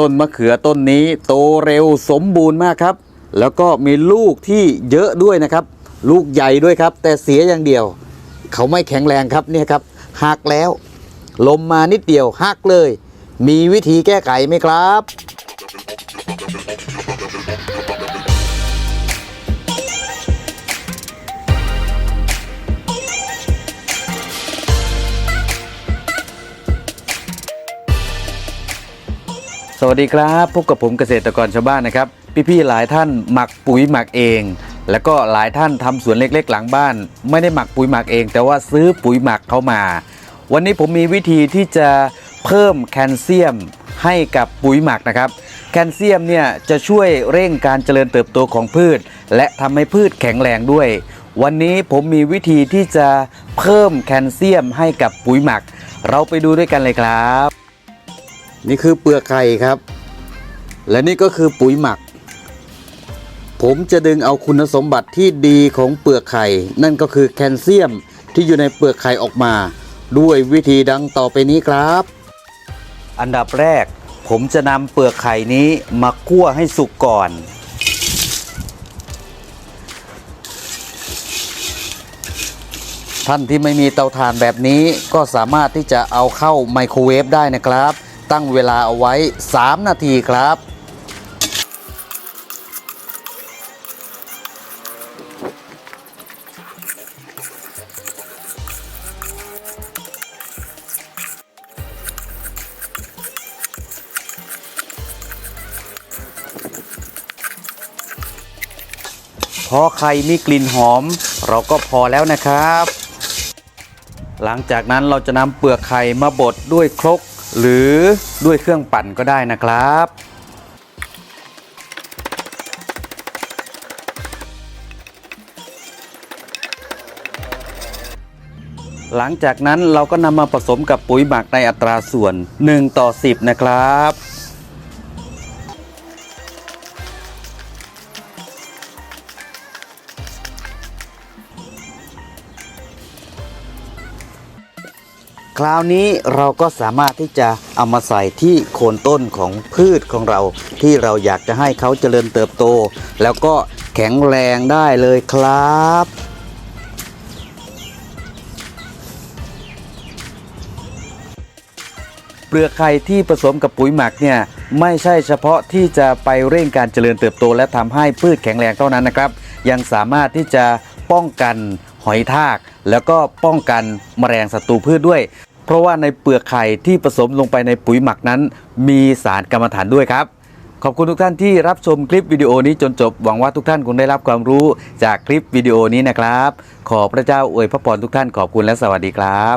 ต้นมะเขือต้นนี้โตเร็วสมบูรณ์มากครับ แล้วก็มีลูกที่เยอะด้วยนะครับ ลูกใหญ่ด้วยครับ แต่เสียอย่างเดียว เขาไม่แข็งแรงครับเนี่ยครับหักแล้ว ลมมานิดเดียวหักเลย มีวิธีแก้ไขไหมครับ สวัสดีครับพบกับผมเกษตรกรชาวบ้านนะครับ พี่ๆหลายท่านหมักปุ๋ยหมักเอง แล้วก็หลายท่านทำสวนเล็กๆ หลังบ้าน ไม่ได้หมักปุ๋ยหมักเอง แต่ว่าซื้อปุ๋ยหมักเข้ามา วันนี้ผมมีวิธีที่จะเพิ่มแคลเซียมให้กับปุ๋ยหมักนะครับ แคลเซียมเนี่ยจะช่วยเร่งการเจริญเติบโตของพืช และทำให้พืชแข็งแรงด้วย วันนี้ผมมีวิธีที่จะเพิ่มแคลเซียมให้กับปุ๋ยหมัก เราไปดูด้วยกันเลยครับ นี่คือเปลือกไข่ครับ และนี่ก็คือปุ๋ยหมัก ผมจะดึงเอาคุณสมบัติที่ดีของเปลือกไข่ นั่นก็คือแคลเซียมที่อยู่ในเปลือกไข่ออกมา ด้วยวิธีดังต่อไปนี้ครับ อันดับแรก ผมจะนำเปลือกไข่นี้มาคั่วให้สุกก่อนท่านที่ไม่มีเตาถ่านแบบนี้ก็สามารถที่จะเอาเข้าไมโครเวฟได้นะครับ ตั้งเวลาเอาไว้ 3 นาทีครับ พอไข่มีกลิ่นหอม เราก็พอแล้วนะครับหลังจากนั้นเราจะนำเปลือกไข่มาบดด้วยครก หรือด้วยเครื่องปั่นก็ได้นะครับ หลังจากนั้นเราก็นำมาผสมกับปุ๋ยหมักในอัตราส่วน 1 ต่อ 10 นะครับ คราวนี้เราก็สามารถที่จะเอามาใส่ที่โคนต้นของพืชของเรา ที่เราอยากจะให้เขาเจริญเติบโต แล้วก็แข็งแรงได้เลยครับเปลือกไข่ที่ผสมกับปุ๋ยหมักเนี่ยไม่ใช่เฉพาะที่จะไปเร่งการเจริญเติบโต และทำให้พืชแข็งแรงเท่านั้นนะครับ ยังสามารถที่จะป้องกันหอยทาก แล้วก็ป้องกันแมลงศัตรูพืชด้วย เพราะว่าในเปลือกไข่ที่ผสมลงไปในปุ๋ยหมักนั้น มีสารกรรมฐานด้วยครับ ขอบคุณทุกท่านที่รับชมคลิปวิดีโอนี้จนจบ หวังว่าทุกท่านคงได้รับความรู้จากคลิปวิดีโอนี้นะครับ ขอพระเจ้าอวยพระพรทุกท่านขอบคุณและสวัสดีครับ